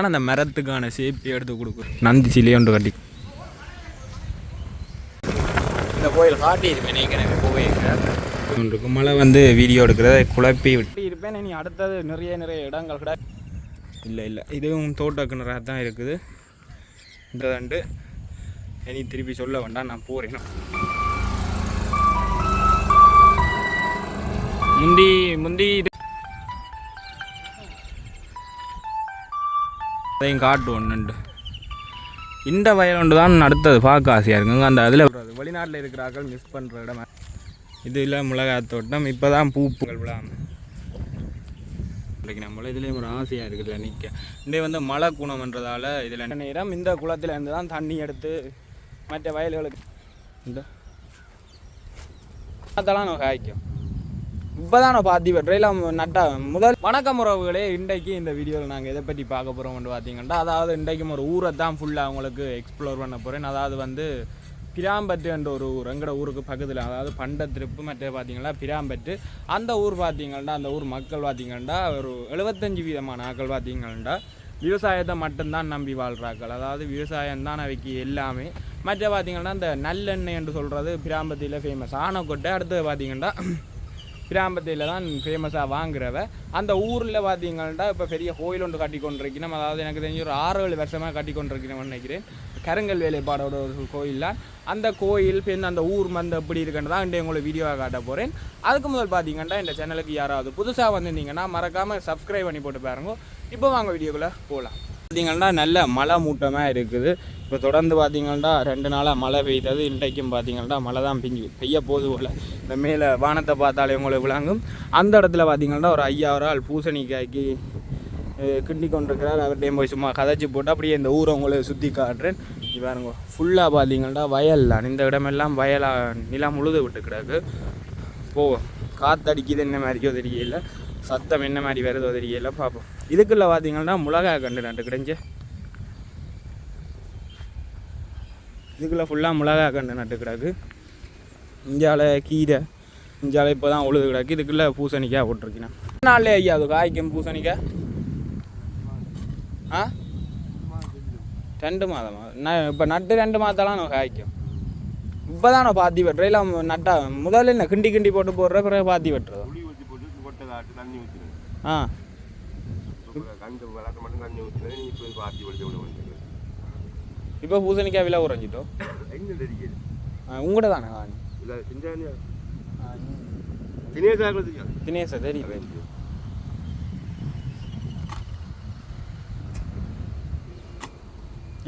ஆனால் அந்த மரத்துக்கான சேஃப்டி எடுத்து கொடுக்கும். நந்தி சிலையை ஒன்று கட்டி இந்த கோயில் காட்டியிருப்பேன் நீங்கள் போயிருக்கேன் இருக்கு மழை வந்து வீடியோ எடுக்கிறத குழப்பி விட்டு. இருப்பேன் நீ அடுத்தது நிறைய நிறைய இடங்கள் கூட. இல்லை இல்லை. இதுவும் தோட்ட கிணறாக தான் இருக்குது. இந்த தண்டு இனி திருப்பி சொல்ல வேண்டாம் நான் போகிறேன் முந்தி முந்தி அதையும் காட்டு ஒன்றுண்டு இந்த வயல் ஒன்று தான் அடுத்தது பார்க்க ஆசையாக இருக்குங்க. அந்த அதில் வெளிநாட்டில் இருக்கிற ஆட்கள் மிஸ் பண்ணுற இடம் இதில் மிளகாய் தோட்டம். இப்போ தான் பூப்புகள் விழாமல் இன்றைக்கு நம்மள இதுலேயும் ஒரு ஆசையாக இருக்குதுல நிற்க இந்த வந்து மழை குணம்ன்றதால இதில் நேரம் இந்த குளத்துல இருந்து தான் தண்ணி எடுத்து மற்ற வயல்களுக்கு. இந்த. அதெல்லாம் நம்ம காய்க்கும் இப்போ தான் நான் பாத்தி வெற்றையில் நட்டா முதல் வணக்கம் உறவுகளே இன்றைக்கு இந்த வீடியோவில் நாங்கள் எதை பற்றி பார்க்க போகிறோம்னு பார்த்தீங்கன்னா அதாவது இன்றைக்கும் ஒரு ஊரை தான் ஃபுல்லாக உங்களுக்கு எக்ஸ்ப்ளோர் பண்ண போகிறேன் அதாவது வந்து பிராம்பட்டு என்ற ஒரு ஊர் எங்கட ஊருக்கு பக்கத்தில் அதாவது பண்ட திருப்பு மற்ற பார்த்தீங்கன்னா பிராம்பட்டு அந்த ஊர் பார்த்தீங்கன்னா அந்த ஊர் மக்கள் பார்த்தீங்கன்னா ஒரு எழுபத்தஞ்சு வீதமான ஆக்கள் பார்த்தீங்கன்னா விவசாயத்தை மட்டும்தான் நம்பி வாழ்கிறார்கள் அதாவது விவசாயம் தான் அவைக்கு எல்லாமே. மற்ற பார்த்தீங்கன்னா இந்த நல்லெண்ணெய் என்று சொல்கிறது பிராம்பத்தியில் ஃபேமஸ் ஆனக்கொட்டை அடுத்தது பார்த்தீங்கன்னா கிராமத்தில் தான் ஃபேமஸாக வாங்குறவ அந்த ஊரில் பார்த்தீங்கன்னா இப்போ பெரிய கோயில் ஒன்று கட்டி கொண்டிருக்கணும் அதாவது எனக்கு தெரிஞ்சு ஒரு ஆறு ஏழு வருஷமாக கட்டி கொண்டிருக்கணும்னு நினைக்கிறேன். கருங்கல் வேலைப்பாடோட ஒரு கோயில் தான் அந்த கோயில் பெண் அந்த ஊர் வந்து எப்படி இருக்குன்றதா தான் இன்றைய உங்களுக்கு வீடியோவாக காட்ட போகிறேன் அதுக்கு முதல் பார்த்தீங்கன்னா இந்த சேனலுக்கு யாராவது புதுசாக வந்திருந்தீங்கன்னா மறக்காமல் சப்ஸ்கிரைப் பண்ணி போட்டு பாருங்க. இப்போ வாங்க வீடியோக்குள்ளே போகலாம் பார்த்தீங்கன்னா நல்ல மழை மூட்டமாக இருக்குது. இப்போ தொடர்ந்து பார்த்தீங்கன்னா ரெண்டு நாளாக மழை பெய்தது இன்றைக்கும் பார்த்தீங்கன்னா மழை தான் பிஞ்சு பெய்ய போது போல். இந்த மேலே வானத்தை பார்த்தாலே உங்களுக்கு விளங்கும். அந்த இடத்துல பார்த்தீங்கன்னா ஒரு ஐயா ஒரு ஆள் பூசணிக்காய்க்கு கிண்டி கொண்டிருக்கிறார். அவர்கிட்டையும் போய் சும்மா கதைச்சி போட்டு அப்படியே இந்த ஊரை உங்களை சுற்றி காட்டுறேன். பாருங்க ஃபுல்லாக பார்த்தீங்கன்னா வயல்லாம் இந்த இடமெல்லாம் வயலாக நிலம் முழுது விட்டு கிடக்கு. போவோம் காத்தடிக்குது என்ன மாதிரியோ தெரியல. சத்தம் என்ன மாதிரி வருதோ தெரியல பார்ப்போம். இதுக்குள்ளே பார்த்தீங்கன்னா மிளகாய் கண்டு நட்டு கிடைஞ்சு இதுக்குள்ள ஃபுல்லாக மிளகாய் கண்டு நட்டு கிடக்கு. இஞ்சால கீரை இஞ்சால இப்போ தான் உழுது கிடக்கு. இதுக்குள்ள பூசணிக்காய் போட்டிருக்கேன் நாளில் ஐயா அது காய்க்கும் பூசணிக்காய்? ஆ? ரெண்டு மாதமா? நான் இப்போ நட்டு ரெண்டு மாதம்லாம் நான் காய்க்கும். இப்போ தான் நான் பாத்தி வெட்டுறேன். இல்லை நட்டா முதல்ல என்ன கிண்டி கிண்டி போட்டு போடுற பிறகு பாத்தி வெட்டுறதோ? ஆ கண்டு வளர்க்க மட்டும் தண்ணி ஊற்றுறது நீ இப்போ பூசணிக்காய் விலை குறைஞ்சிட்டோ? எங்கே தெரியுது உங்கள்கிட்ட தானே காணி தினேசாக தெரியும்.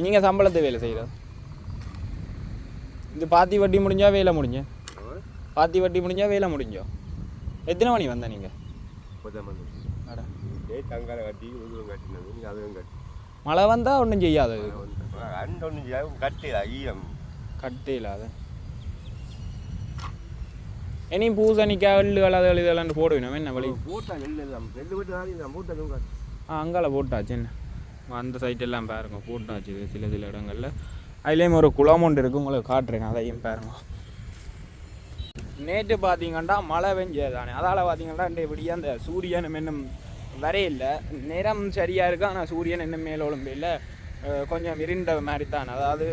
நீங்கள் சம்பளத்தை வேலை செய்கிறது இது பாத்தி வட்டி முடிஞ்சா வேலை முடிஞ்ச. பாத்தி வட்டி முடிஞ்சா வேலை முடிஞ்சோ? எத்தனை மணி வந்த நீங்கள் மழை வந்தால் ஒன்றும் செய்யாது அண்டு ஒன்று செய்யாது கட்டி ஈரம் கட்டே இல்லாத இனி பூசணிக்காய் எள்ளுகள் அது இதெல்லாம் போடுவேன் என்ன வழி போட்டா தான் காட்டு ஆ அங்கால போட்டாச்சு என்ன அந்த சைட் எல்லாம் பாருங்க போட்டாச்சு சில சில இடங்கள்ல அதுலேயும் ஒரு குளம் ஒன்று இருக்கு உங்களுக்கு காட்டுறேன் அதையும் பாருங்க நேற்று பார்த்தீங்கன்னா மழை பெஞ்சதானே அதால் பார்த்தீங்கன்னா இப்படியே அந்த சூரியன் இன்னும் வரையில்லை. நிறம் சரியாக இருக்கு? ஆனால் சூரியன் இன்னும் மேலோளும் இல்லை. கொஞ்சம் இருண்ட மாதிரி தான் அதாவது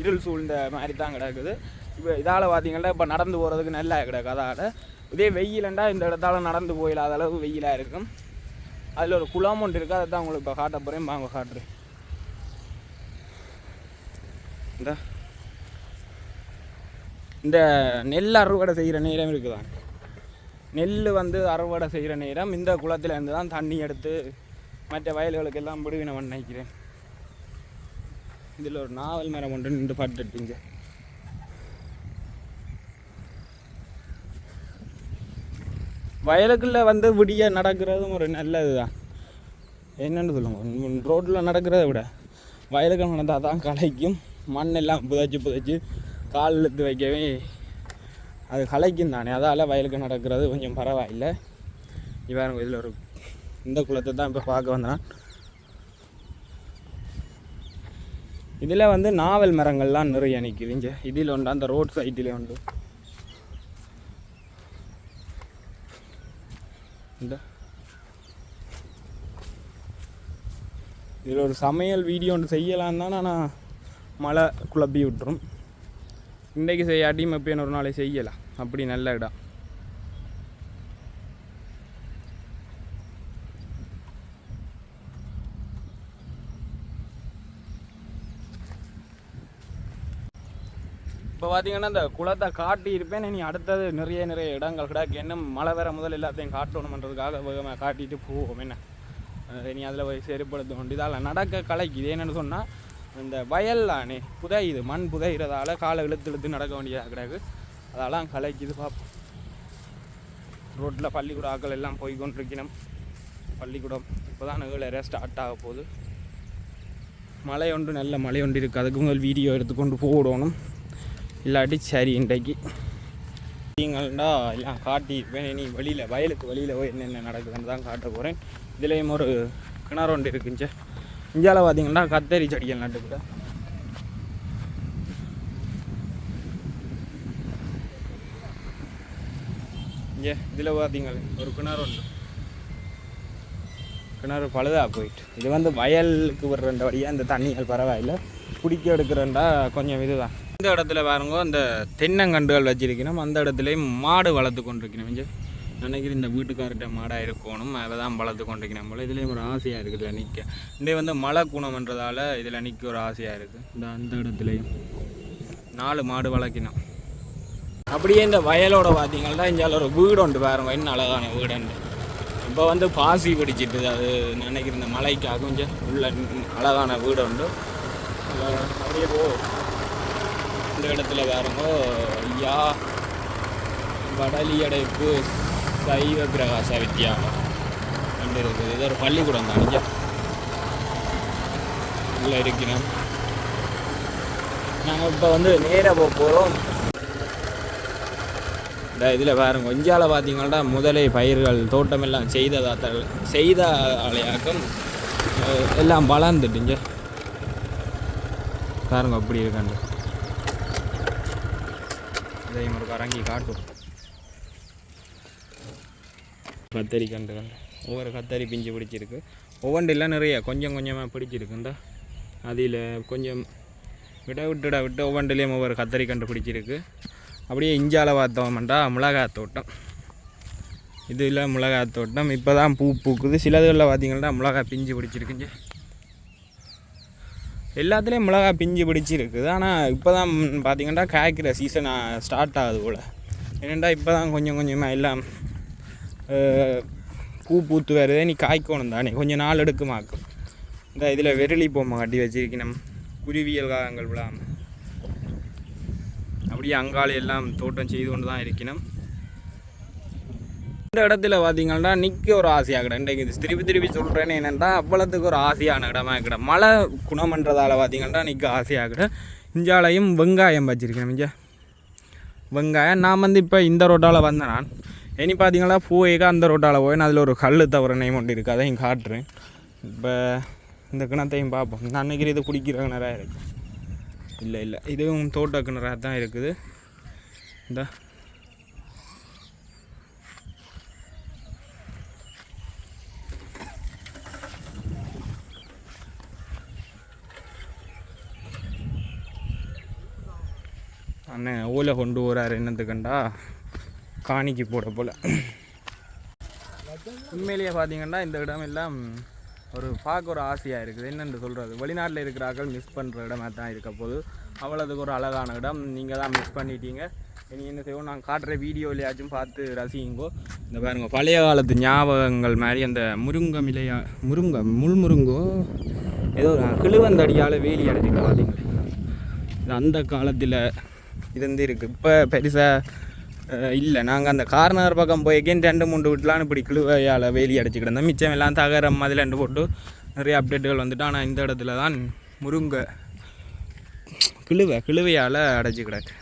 இருள் சூழ்ந்த மாதிரி தான் கிடக்குது. இப்போ இதால் பார்த்தீங்கன்னா இப்போ நடந்து போகிறதுக்கு நல்லா கிடக்கு. அதால் இதே வெயிலண்டா இந்த இடத்தால நடந்து போயிடாத அளவு வெயிலாக இருக்கும். அதில் ஒரு குளம் ஒன்று இருக்குது அதை தான் உங்களுக்கு இப்போ காட்ட போகிறேன் வாங்க காட்டுறேன். இந்த. இந்த நெல் அறுவடை செய்கிற நேரம் இருக்குதான் நெல் வந்து அறுவடை செய்கிற நேரம் இந்த குளத்துலேருந்து தான் தண்ணி எடுத்து மற்ற வயல்களுக்கு எல்லாம் விடுவினவன் நினைக்கிறேன். இதில் ஒரு நாவல் மரம் ஒன்று நின்று பட்டுட்டுங்க வயலுக்குள்ளே வந்து விடிய நடக்கிறதும் ஒரு நல்லது தான் என்னென்னு சொல்லுங்க ரோட்டில் நடக்கிறத விட வயலுக்கு நடந்தால் தான் களைக்கும் மண்ணெல்லாம் புதைச்சி புதைச்சி கால் இழுத்து வைக்கவே அது கலைக்கும் தானே. அதால் வயலுக்கு நடக்கிறது கொஞ்சம் பரவாயில்லை. இவன் இதில் ஒரு இந்த குளத்தை தான் இப்போ பார்க்க வந்தேன். இதில் வந்து நாவல் மரங்கள்லாம் நிறைய நிற்குது இங்கே. இதில் உண்டு அந்த ரோட் சைட்டில் உண்டு இந்த. இதில் ஒரு சமையல் வீடியோ ஒன்று செய்யலான்னு தான் ஆனால் மழை குழப்பி விட்டுரும் இன்றைக்கு செய்யாட்டி மப்பியன் ஒரு நாளைக்கு செய்யலாம். அப்படி நல்ல இடம். இப்போ பார்த்தீங்கன்னா இந்த குளத்தை காட்டி இருப்பேன். நீ அடுத்தது நிறைய நிறைய இடங்கள். கிடக்கு என்ன மழை வேற முதல் எல்லாத்தையும் காட்டணுமன்றதுக்காக வேகமாக காட்டிட்டு போவோம். என்ன? நீ அதில் போய் செருப்படுத்த வேண்டியதால் நடக்க கலைக்குது. என்னென்னு சொன்னால் இந்த வயல்லானே புதையுது மண் புதைகிறதால காலை இழுத்து இழுத்து நடக்க வேண்டியதாக கிடக்கு. அதெல்லாம் கலைக்குது பார்ப்போம் ரோட்டில் பள்ளிக்கூட ஆக்கள் எல்லாம் போய் கொண்டிருக்கணும். பள்ளிக்கூடம் இப்போ தான் ஏழரை ஸ்டார்ட் ஆக போகுது. மழை ஒன்று நல்ல மழை ஒன்று இருக்குது அதுக்கு முதல் வீடியோ எடுத்துக்கொண்டு போடணும் இல்லாட்டி சரி இன்றைக்கு நீங்கள்டா எல்லாம் காட்டியிருப்பேன். நீ வெளியில் வயலுக்கு வெளியில் போய் என்னென்ன நடக்குதுன்னு தான் காட்ட போகிறேன் இதுலேயும் ஒரு கிணறு ஒன்று இருக்குங்க. இந்தியாவில் பார்த்தீங்கன்னா கத்தரி செடிகள் நட்டுக்கிட்ட இங்கே இதில் பார்த்தீங்களே ஒரு கிணறு ஒன்று கிணறு பழுதாக போயிட்டு. இது வந்து வயலுக்கு விடுற வழியாக இந்த தண்ணிகள் பரவாயில்லை. குடிக்க எடுக்கிறண்டா கொஞ்சம் இதுதான். இந்த இடத்துல பாருங்க அந்த தென்னங்கண்டுகள் வச்சிருக்கணும். அந்த இடத்துலையும் மாடு வளர்த்து கொண்டிருக்கணும் இங்கே நினைக்கிறேன் இந்த வீட்டுக்கார்கிட்ட மாடாக இருக்கணும் அதை தான் வளர்த்து கொண்டிருக்கணும் போல். இதுலேயும் ஒரு ஆசையாக இருக்குது நிற்க இன்றைய வந்து மழை குணம்ன்றதால இதில் நிற்க ஒரு ஆசையாக இருக்குது. இந்த அந்த இடத்துலையும். நாலு மாடு வளர்க்கணும் அப்படியே இந்த வயலோட பார்த்தீங்கன்னா இங்கே ஒரு வீடு உண்டு பாருங்க என்ன அழகான வீடுண்டு இப்போ வந்து பாசி பிடிச்சிட்டு அது நினைக்கிற இந்த மலைக்காக கொஞ்சம் உள்ள அழகான வீடு உண்டு. அப்படியே போ. இந்த இடத்துல பாருங்க ஐயா வடலி அடைப்பு சைவ பிரகாச வித்யாலயம் ரெண்டு இருக்குது இது ஒரு பள்ளிக்கூடம் தான். ஐயா உள்ளே இருக்கிறோம். நாங்கள் இப்போ வந்து நேராக போக போகிறோம் இந்த இதில் பாருங்க. கொஞ்சால பார்த்தீங்கன்னா முதலே பயிர்கள் தோட்டம் எல்லாம் செய்த ஆலையாக்கம் எல்லாம் வளர்ந்துட்டுங்க பாருங்க அப்படி இருக்காண்டு இதையும் ஒரு கரங்கி காட்டும். கத்தரி கண்டுகள் ஒவ்வொரு கத்தரி பிஞ்சு பிடிச்சிருக்கு. ஒவ்வொன்றில் நிறைய கொஞ்சம் கொஞ்சமாக பிடிச்சிருக்குண்டா. அதில் கொஞ்சம் விட விட்டுட விட்டு ஒவ்வொன்றிலையும் ஒவ்வொரு கத்தரி கண்டு பிடிச்சிருக்கு அப்படியே இஞ்சால பார்த்தோம்டா மிளகாய் தோட்டம். இதில் மிளகாய் தோட்டம். இப்போ தான் பூ பூக்குது. சிலதுகளில் பார்த்தீங்கன்னா மிளகாய் பிஞ்சு பிடிச்சிருக்குங்க. எல்லாத்துலேயும் மிளகாய் பிஞ்சு பிடிச்சிருக்குது. ஆனால் இப்போ தான் பார்த்தீங்கன்னா காய்க்கிற சீசன் ஸ்டார்ட் ஆகுது போல். என்னென்னா இப்போ தான் கொஞ்சம் கொஞ்சமாக எல்லாம் பூ பூத்து வருது. நீ காய்க்கணும் தானே. கொஞ்சம் நாள் எடுக்குமாக்கும் இந்த இதில் விரலி பொம்மை கட்டி வச்சிருக்கணும். குருவியல் காகங்கள் விழாமல் அப்படியே அங்காளி எல்லாம் தோட்டம் செய்து கொண்டு தான் இருக்கணும். இந்த இடத்துல பார்த்தீங்கன்னா நிற்க ஒரு ஆசையாக கிட இன்றைக்கு இது திருப்பி திருப்பி சொல்கிறேன்னு என்னென்னா அவ்வளோத்துக்கு ஒரு ஆசையான இடமா கிட மழை பண்ணுறதால பார்த்தீங்கன்னா நிற்க ஆசையாக கிட இஞ்சாலையும் வெங்காயம் வச்சிருக்கேன் இங்கே வெங்காயம் நான் வந்து இப்போ இந்த ரோட்டால் வந்தேன் நான். இனி பார்த்தீங்கன்னா போய்க்க அந்த ரோட்டால் போய் அதில் ஒரு கல் தவிர நெய்ம் ஒன்று இருக்குது அதையும் காட்டுறேன். இப்போ இந்த கிணத்தையும் பார்ப்போம். நான் நினைக்கிறேன் இது குடிக்கிற கிணறாக இருக்குது இல்லை இல்லை. இதுவும் தோட்ட கிணறாக தான் இருக்குது. இந்த. அண்ணன் ஓலை கொண்டு போகிறாரு என்னத்துக்கண்டா? காணிக்கு போட போல். உண்மையிலேயே பார்த்தீங்கன்னா இந்த இடம் எல்லாம் ஒரு பார்க்க ஒரு ஆசையாக இருக்குது. என்னென்று சொல்கிறது வெளிநாட்டில் இருக்கிற ஆட்கள் மிஸ் பண்ணுற இடமா தான் இருக்க போது அவ்வளோதுக்கு ஒரு அழகான இடம். நீங்கள் தான் மிஸ் பண்ணிட்டீங்க. இனி என்ன செய்வோம்? நான் காட்டுற வீடியோலையாச்சும் பார்த்து ரசிங்கோ இந்த பாருங்க பழைய காலத்து ஞாபகங்கள் மாதிரி அந்த முருங்கை மிளையா முருங்கை முள் முருங்கோ ஏதோ ஒரு கிழுவந்தடியால் வேலி அடைச்சிக்க பார்த்தீங்களே இது அந்த காலத்தில் இருந்து இருக்குது இப்போ பெருசாக இல்லை. நாங்கள் அந்த கார்னர் பக்கம் போய்க்கேன் ரெண்டு மூன்று வீட்டுலாம் இப்படி கிழுவையால் வேலி அடைச்சிக்கிட்டு மிச்சம் எல்லாம் தகரம் அதில் ரெண்டு போட்டு நிறைய அப்டேட்டுகள் வந்துட்டு ஆனால் இந்த இடத்துல தான் முருங்கை கிழுவை கிழுவையால் அடைச்சி கிடக்கு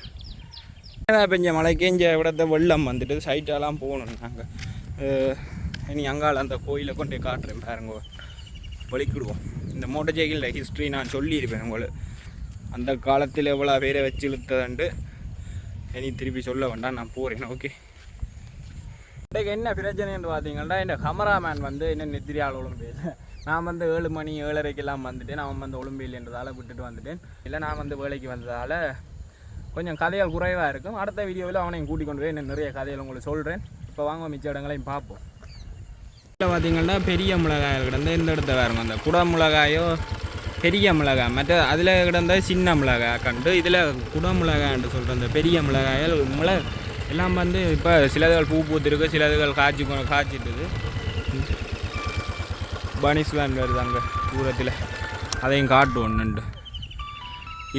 மழை பெஞ்ச மழைக்கு கேஞ்ச விடத்த வெள்ளம் வந்துட்டு சைட்டெல்லாம் போகணும் நாங்கள் இனி அங்கால அந்த கோயிலை கொண்டு போய் காட்டுறேன் பாருங்க. வலிக்கிடுவோம். இந்த மோட்டர் சைக்கிளில் ஹிஸ்ட்ரி நான் சொல்லியிருப்பேன் உங்களுக்கு. அந்த காலத்தில் எவ்வளோ பேரை வச்சு இழுத்ததுண்டு இனி திருப்பி சொல்ல வேண்டாம் நான் போகிறேன் ஓகே இன்றைக்கு என்ன பிரச்சனைன்னு பார்த்தீங்கன்னா இந்த கமராமேன் வந்து என்ன நெத்திரியால் பேர் நான் வந்து ஏழு மணி ஏழரைக்கெல்லாம் வந்துட்டேன். அவன் வந்து ஒலிம்பியில்ன்றதால விட்டுட்டு வந்துட்டேன். இல்லை நான் வந்து வேலைக்கு வந்ததால் கொஞ்சம் கதைகள் குறைவாக இருக்கும். அடுத்த வீடியோவில் அவனையும் கூட்டிக் கொண்டு போய் இன்னும் நிறைய கதைகள் உங்களுக்கு சொல்கிறேன் இப்போ வாங்க மிச்ச இடங்களையும் பார்ப்போம். இதில் பார்த்தீங்கன்னா பெரிய மிளகாயில் கிடந்து இந்த இடத்த வேறுங்க அந்த குட மிளகாயோ பெரிய மிளகாய் மற்ற அதில் கிடந்த சின்ன மிளகாய் கண்டு இதில் குட மிளகாய்ன்னு சொல்கிற அந்த பெரிய மிளகாய் மிள எல்லாம் வந்து இப்போ சிலதுகள் பூ பூத்துருக்கு சிலதுகள் காய்ச்சி காய்ச்சிட்டுது. பனிஸ் வேன் வருது அங்கே தூரத்தில். அதையும் காட்டு ஒன்றுண்டு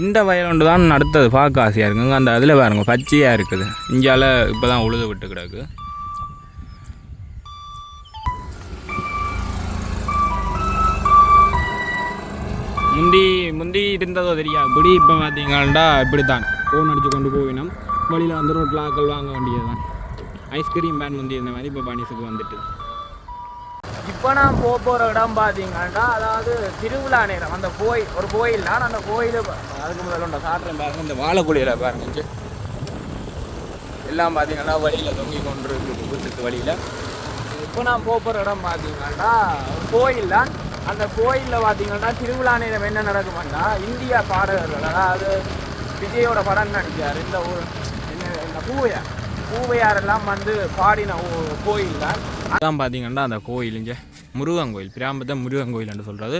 இந்த வயல் ஒன்று தான் அடுத்தது. பார்க்க ஆசையாக இருக்குங்க. அந்த அதில் பாருங்க பச்சையாக இருக்குது. இந்தியாவில் இப்போ தான் உழுது விட்டு கிடக்கு. முந்தி முந்தி இருந்ததோ தெரியாது. இப்படி இப்போ பார்த்தீங்கன்னா இப்படி தான் ஃபோன் அடித்து கொண்டு போவினோம் வழியில் வந்து ரோட்டில் ஆக்கள் வாங்க வேண்டியது தான் ஐஸ்கிரீம் பேன் முந்தி இருந்த மாதிரி இப்போ பனிசுக்கு வந்துட்டு. இப்போ நான் போக போகிற இடம் பார்த்தீங்கன்னா அதாவது திருவிழா நேரம். அந்த கோயில் ஒரு கோயில் தான் அந்த கோயில் அதுக்கு முதல்ல ஒன்று காட்டுறேன் பாருங்க. இந்த வாழைக்குழியில் பாருங்க எல்லாம் பார்த்தீங்கன்னா வழியில் தொங்கி கொண்டு இருக்குது வழியில். இப்போ நான் போக போகிற இடம் பார்த்தீங்கன்னா கோயில் தான் அந்த கோயிலில் பார்த்தீங்கன்னா திருவிழா நேரம் என்ன நடக்குமாண்டா இந்தியா பாடகர்கள் அதாவது விஜயோட படம் நடிச்சார். இந்த ஊர் என்ன இந்த பூவையார். பூவையார் எல்லாம் வந்து பாடின கோயில் தான் அதான் பார்த்தீங்கன்னா அந்த கோயில் இங்கே முருகன் கோயில் பிராமத்தை முருகன் கோயில்னு சொல்கிறது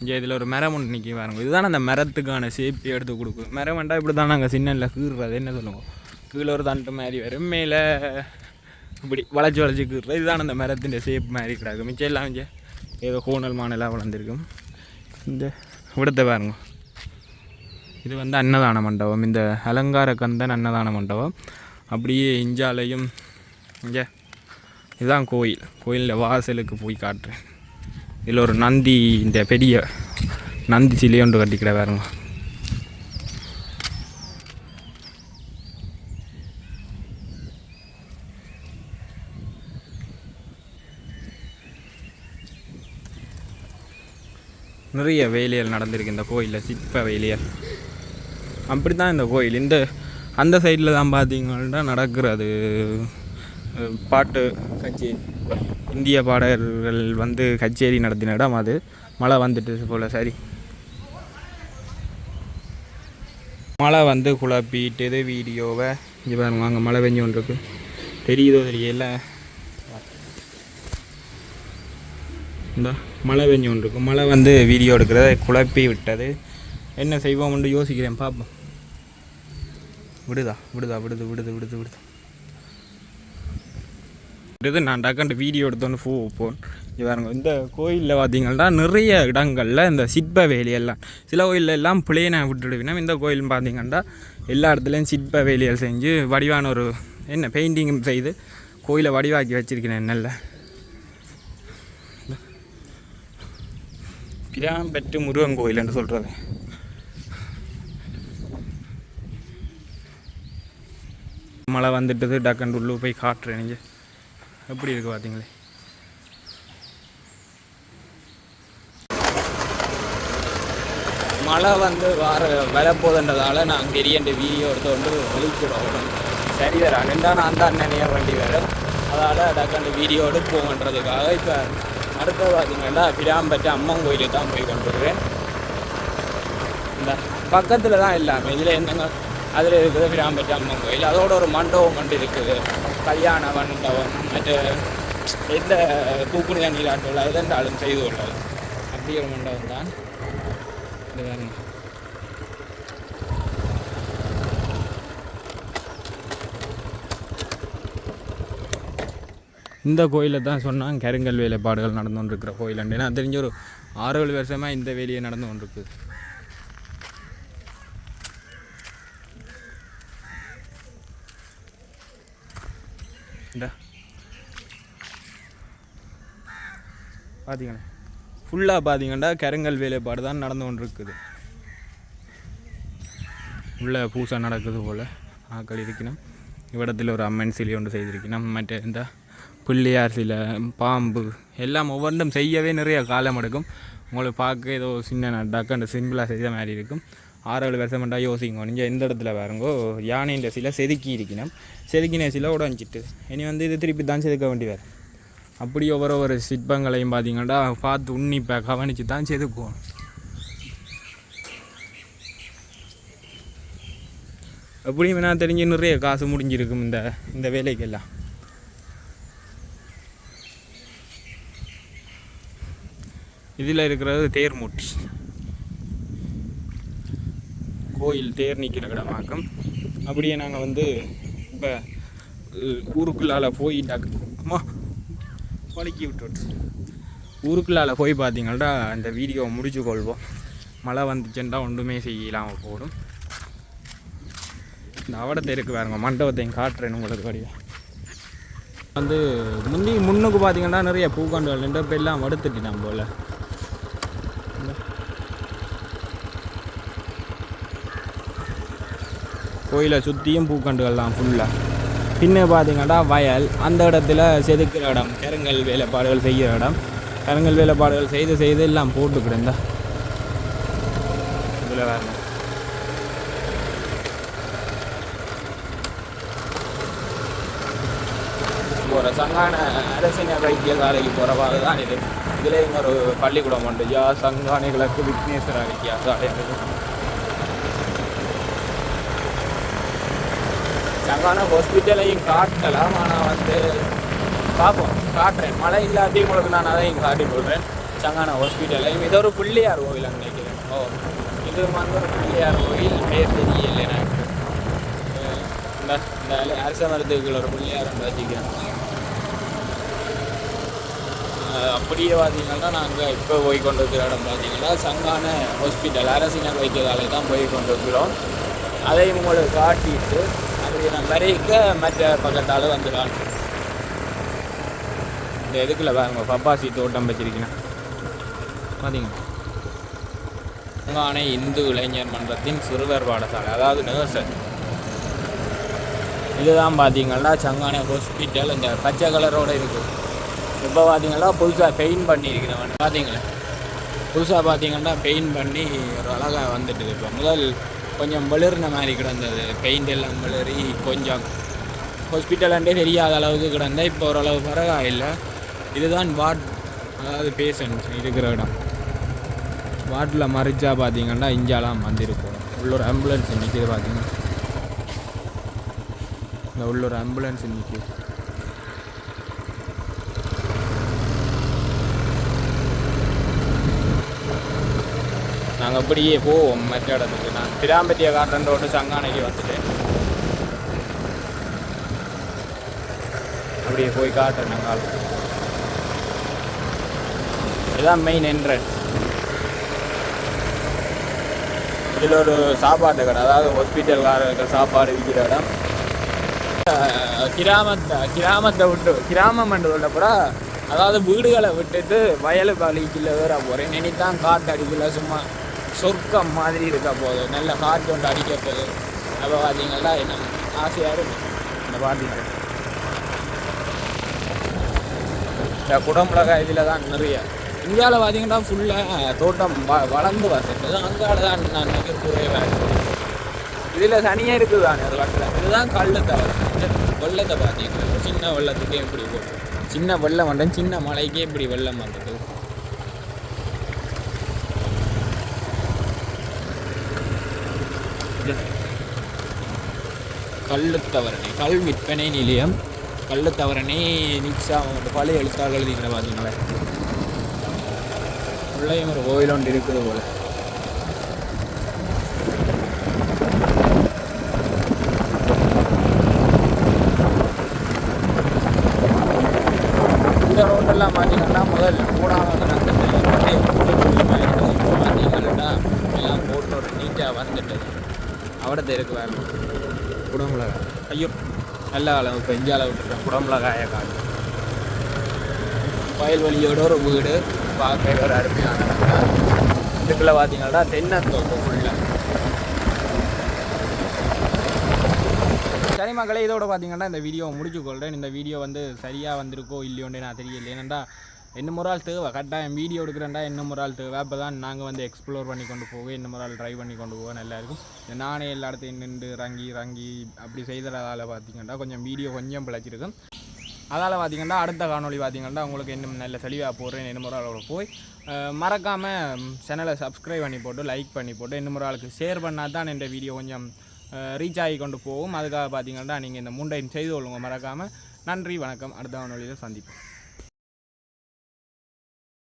இங்கே இதில் ஒரு மரம் ஒன்று நிற்கி பாருங்க. இதுதான் அந்த மரத்துக்கான சேஃப்டி எடுத்து கொடுக்கும் மரம் வேண்டா இப்படி தான் நாங்கள் சின்னல கீறுறது என்ன சொல்லுவோம் கீழே ஒரு தண்டு மாதிரி வரும் மேலே இப்படி வளைச்சி வளைச்சி கீறுறது இதுதான் அந்த மரத்தின் ஷேப் மாதிரி கிடக்கு. மிச்சம் எல்லாம் இங்கே ஏதோ கோணல் மானலாக வளர்ந்துருக்கும். இந்த விடத்தை பாருங்க. இது வந்து அன்னதான மண்டபம். இந்த அலங்கார கந்தன் அன்னதான மண்டபம். அப்படியே இஞ்சாலையும் இங்கே இதுதான் கோயில். கோயிலில் வாசலுக்கு போய் காட்டுறேன். இதில் ஒரு நந்தி இந்த பெரிய நந்தி சிலையை ஒன்று கட்டிக்கிட பாருங்க. நிறைய வேலைகள் நடந்திருக்கு இந்த கோயிலில் சிற்ப வேலையல் அப்படி தான் இந்த கோயில். இந்த அந்த சைடில் தான் பார்த்தீங்கன்னா நடக்கிறது பாட்டு கச்சேரி. இந்திய பாடகர்கள் வந்து கச்சேரி நடத்தின இடம் அது. மழை வந்துட்டு போல் சரி. மழை வந்து குழப்பிட்டுது வீடியோவை. இங்கே பாருங்க அங்கே மழை பெஞ்சு ஒன்றுருக்கு தெரியுதோ தெரியல. இந்த மழை பெஞ்சு ஒன்று இருக்கும் மழை வந்து வீடியோ எடுக்கிறத குழப்பி விட்டது. என்ன செய்வோம்னு யோசிக்கிறேன் பார்ப்போம் விடுதா விடுதா விடுது விடுது விடுது விடுது. விடுது நான் டக்குன்ட்டு வீடியோ எடுத்தோன்னு ஃபோ போன். பாருங்க இந்த கோயிலில் பார்த்தீங்கன்னா நிறைய இடங்களில் இந்த சிற்ப வேலியெல்லாம் சில கோயில்ல எல்லாம் பிளேனை விட்டுடுவினா இந்த கோயில் பார்த்தீங்கன்னா எல்லா இடத்துலையும் சிற்ப வேலியல் செஞ்சு வடிவான ஒரு என்ன பெயிண்டிங் செய்து கோயிலை வடிவாக்கி வச்சுருக்கேன் நல்ல. பிராம்பெட்டு முருகன் கோயில் என்று சொல்கிறது மழை வந்துட்டது டக்குன்னு உள்ளே போய் காட்டுறேன் நீங்கள் எப்படி இருக்கு பார்த்தீங்களே மழை வந்து வர வரப்போதுன்றதால நான் தெரியன்ற வீடியோ எடுத்து வந்து வெளிக்கிடுவோம் சரி வேற அண்ணா நான் தான் நினைய வேண்டி வேறு? அதால் டக்குன்னு வீடியோ எடுப்போங்கன்றதுக்காக இப்போ அடுத்தது பார்த்தீங்கன்னா பிராம்பட்டு அம்மன் கோயிலுக்கு தான் போய் கொண்டுருவேன் இந்த பக்கத்தில் தான் எல்லாமே இதில் என்னங்க அதில் இருக்குது பிராம்பட்டி அம்மன் கோயில் அதோட ஒரு மண்டபம் கொண்டு இருக்குது கல்யாண மண்டபம் மற்ற எந்த தூக்குனி நீராட்டுள்ள எதென்றாலும் செய்து கொள்ளாது அப்படி ஒரு மண்டபம் தான் இது இந்த கோயிலில் தான் சொன்னால் கருங்கல் வேலைப்பாடுகள் நடந்து கொண்டிருக்கிற கோயில் நான் தெரிஞ்ச ஒரு ஆறு ஏழு வருஷமாக இந்த வேலையை நடந்து கொண்டிருக்கு. இந்த. பார்த்தீங்கன்னா ஃபுல்லாக பார்த்தீங்கன்னா கருங்கல் வேலைப்பாடு தான் நடந்து கொண்டிருக்குது. உள்ள பூசை நடக்குது போல். ஆக்கள் இருக்கணும். இவ்விடத்தில் ஒரு அம்மன் சிலை ஒன்று செய்திருக்கணும். மற்ற இந்த. பிள்ளையார் சில பாம்பு எல்லாம் ஒவ்வொன்றும் செய்யவே நிறைய காலம் எடுக்கும். உங்களுக்கு பார்க்க ஏதோ சின்ன டக்குன்னு சிம்பிளாக செய்த மாதிரி இருக்கும். ஆறு ஏழு வருஷம் பண்ணால் யோசிங்க நீங்கள் எந்த இடத்துல பாருங்கோ யானைன்ற சில செதுக்கி இருக்கணும். செதுக்கின சில உடஞ்சிட்டு. இனி வந்து இது திருப்பி தான் செதுக்க வேண்டி வேறு அப்படி ஒவ்வொரு ஒரு சிற்பங்களையும் பார்த்தீங்கன்னா பார்த்து உன்னிப்பாக கவனித்து தான் செதுக்குவோம். எப்படியும் வேணால் தெரிஞ்சு நிறைய காசு முடிஞ்சிருக்கும் இந்த இந்த வேலைக்கெல்லாம். இதில் இருக்கிறது தேர் மூட்டி கோயில் தேர் நிற்கிற இடமாக்கம். அப்படியே நாங்கள் வந்து இப்போ ஊருக்குள்ளால் போய் டக்கு அம்மா பழக்கி விட்டு ஊருக்குள்ளால போய் பார்த்தீங்கன்னா இந்த வீடியோவை முடிச்சு கொள்வோம். மழை வந்துச்சுன்னா ஒன்றுமே செய்யலாமல் போடும் இந்த அவடத்தை இருக்கு பாருங்க மண்டபத்தையும் காட்டுறேன் உங்களுக்கு வழியா. வந்து முந்தி முன்னுக்கு பார்த்தீங்கன்னா நிறைய பூக்காண்டுகள் நின்று இப்போ எல்லாம் போல். கோயிலை சுற்றியும் பூக்கண்டுகள் தான் ஃபுல்லாக பின்ன பார்த்தீங்கன்னா வயல். அந்த இடத்துல செதுக்கிற இடம். கருங்கல் வேலைப்பாடுகள் செய்கிற இடம். கருங்கல் வேலைப்பாடுகள் செய்து செய்து எல்லாம் போட்டு கிடந்தா இதில் வேறு போகிற சங்கான அரசின வைத்தியசாலைக்கு போகிற தான் இது. இதில் இன்னொரு பள்ளிக்கூடம் உண்டு. யா சங்கானைகளுக்கு கிழக்கு வித்தியாசம் வித்தியாசாலை சங்கான ஹாஸ்பிட்டலையும் காட்டலாம் ஆனால் வந்து பார்ப்போம் காட்டுறேன். மழை இல்லாத்தையும் உங்களுக்கு நான் அதையும் காட்டி போடுறேன் சங்கான ஹாஸ்பிட்டலையும் இது ஒரு பிள்ளையார் கோவில் நினைக்கிறேன். ஓ இது வந்து ஒரு பிள்ளையார் கோயில் பேர் தெரியல எனக்கு. இந்த அரச மருத்துவர்கள் ஒரு பிள்ளையார் வச்சுக்கிறேன். அப்படியே பார்த்தீங்கன்னா நாங்கள் இப்போ போய் கொண்டு இருக்கிற இடம் பார்த்தீங்கன்னா சங்கான ஹாஸ்பிட்டல். அரசினர் வைத்தியசாலை தான் போய் கொண்டு இருக்கிறோம் அதையும் உங்களுக்கு காட்டிட்டு வரைக்க மற்ற பக்கத்தால் வந்துடலாம் இந்த இதுக்குள்ள பாருங்க பப்பாசி தோட்டம் வச்சிருக்கேன் பார்த்தீங்க சங்கான இந்து இளைஞர் மன்றத்தின் சிறுவர் பாடசாலை அதாவது நர்சரி இதுதான் பார்த்தீங்கன்னா சங்கானை ஹாஸ்பிட்டல் இந்த பச்சை கலரோட இருக்குது இப்போ பார்த்தீங்கன்னா புதுசாக பெயிண்ட் பண்ணியிருக்கிறவன். பார்த்தீங்களா புதுசாக பார்த்தீங்கன்னா பெயிண்ட் பண்ணி ஒரு அழகாக வந்துட்டு இப்போ முதல் கொஞ்சம் வெளிர்ன மாதிரி கிடந்தது. பெயிண்ட் எல்லாம் வளரி கொஞ்சம் ஹாஸ்பிட்டலாண்டே தெரியாத அளவுக்கு கிடந்தா இப்போ ஓரளவு பரவாயில்லை இதுதான் வார்ட் அதாவது பேஷண்ட் இருக்கிற இடம். வார்டில் மறைச்சா பார்த்தீங்கன்னா இஞ்சாலாம் வந்திருக்கும். உள்ளூர் ஆம்புலன்ஸ் நிற்கிது பார்த்தீங்கன்னா இந்த உள்ளூர் ஆம்புலன்ஸ் நிற்கிது நாங்கள் அப்படியே போவோம் மற்ற இடத்துக்கு நான் திராம்பத்திய காட்டுறன் ரோடு சங்கானைக்கு வந்துட்டேன் அப்படியே போய் காட்டுறேன் நாங்கள். இதுதான் மெயின் என்ட்ரன்ஸ் இதில் ஒரு சாப்பாட்டு கடை அதாவது ஹாஸ்பிட்டல்காரருக்கு சாப்பாடு விற்கிற இடம். கிராமத்தை கிராமத்தை விட்டு கிராமம் என்று கூட அதாவது வீடுகளை விட்டுட்டு வயலுக்கு அழிக்கல வேற போகிறேன் நினைத்தான் காட்டு அடிக்கல சும்மா சொர்க்கம் மாதிரி இருக்க போகுது. நல்ல காற்று கொண்டு அடிக்க போகுது அப்போ பார்த்தீங்கன்னா என்ன ஆசையாக இருக்கும் இந்த பார்த்தீங்கன்னா இந்த குடமிளகாய் இதில் தான் நிறைய. இந்தியாவில் பார்த்தீங்கன்னா ஃபுல்லாக தோட்டம் வ வளர்ந்து வசது அங்கால தான் நான் நினைக்கிற குறைவாக இதில் தனியாக இருக்குது தான் அது வட்டில் இதுதான் கள்ளத்தை வெள்ளத்தை பார்த்தீங்கன்னா சின்ன வெள்ளத்துக்கே இப்படி போகும். சின்ன வெள்ளம் வந்தேன் சின்ன மலைக்கே இப்படி வெள்ளம் வந்தது கள்ளுத்தவரணை கல் விற்பனை நிலையம். கள்ளுத்தவரணை நிக்ஷா அவங்க பழைய எழுத்தாளர் எழுதிக்கிற பார்த்தீங்களே உள்ளேயும் ஒரு கோயில் ஒன்று இருக்குது போல. இந்த ரோட்டெல்லாம் பார்த்தீங்கன்னா முதல் கூடாமல் பார்த்தீங்கன்னா எல்லாம் போட்டு ஒரு நீட்டாக வந்துட்டது. அவடத்தை இருக்கு வேறு குடமிளகாய். ஐயோ நல்ல அளவு இஞ்சால விட்டுருக்கேன் குடமிளகாயை காணும் வயல்வெளியோட ஒரு வீடு பார்க்க ஒரு அருமையான. இதுக்குள்ள பார்த்தீங்கன்னா தென்னந்தோப்பு ஃபுல்லாக சரி மக்களே இதோட பார்த்தீங்கன்னா இந்த வீடியோவை முடிச்சு கொள்கிறேன் இந்த வீடியோ வந்து சரியாக வந்திருக்கோ இல்லையோன்னு நான் தெரியல. ஏனெண்டா இன்னும் ஒரு ஆள் தேவை. கரெக்டாக வீடியோ எடுக்கிறேன்டா இன்னும் ஒரு ஆள் தேவை. அப்போ தான் நாங்கள் வந்து எக்ஸ்ப்ளோர் பண்ணி கொண்டு போவோம். இன்னும் ஒரு ஆள் ட்ரை பண்ணி கொண்டு போவோம் நல்லா இருக்கும் நானே எல்லா இடத்தையும் நின்று இறங்கி இறங்கி அப்படி செய்கிறதால பார்த்தீங்கன்னா கொஞ்சம் வீடியோ கொஞ்சம் பிழைச்சிருக்கும் அதால் பார்த்தீங்கன்னா அடுத்த காணொளி பார்த்தீங்கன்னா உங்களுக்கு இன்னும் நல்ல தெளிவாக போடுறேன். இன்னும் ஒரு ஆளோட போய் மறக்காமல் சேனலை சப்ஸ்கிரைப் பண்ணி போட்டு லைக் பண்ணி போட்டு இன்னும் ஒரு ஆளுக்கு ஷேர் பண்ணால் தான் இந்த வீடியோ கொஞ்சம் ரீச் ஆகி கொண்டு போகும். அதுக்காக பார்த்தீங்கன்னா நீங்கள் இந்த மூண்டையும் செய்து கொள்ளுங்க. மறக்காமல் நன்றி வணக்கம். அடுத்த காணொலியில் சந்திப்போம்.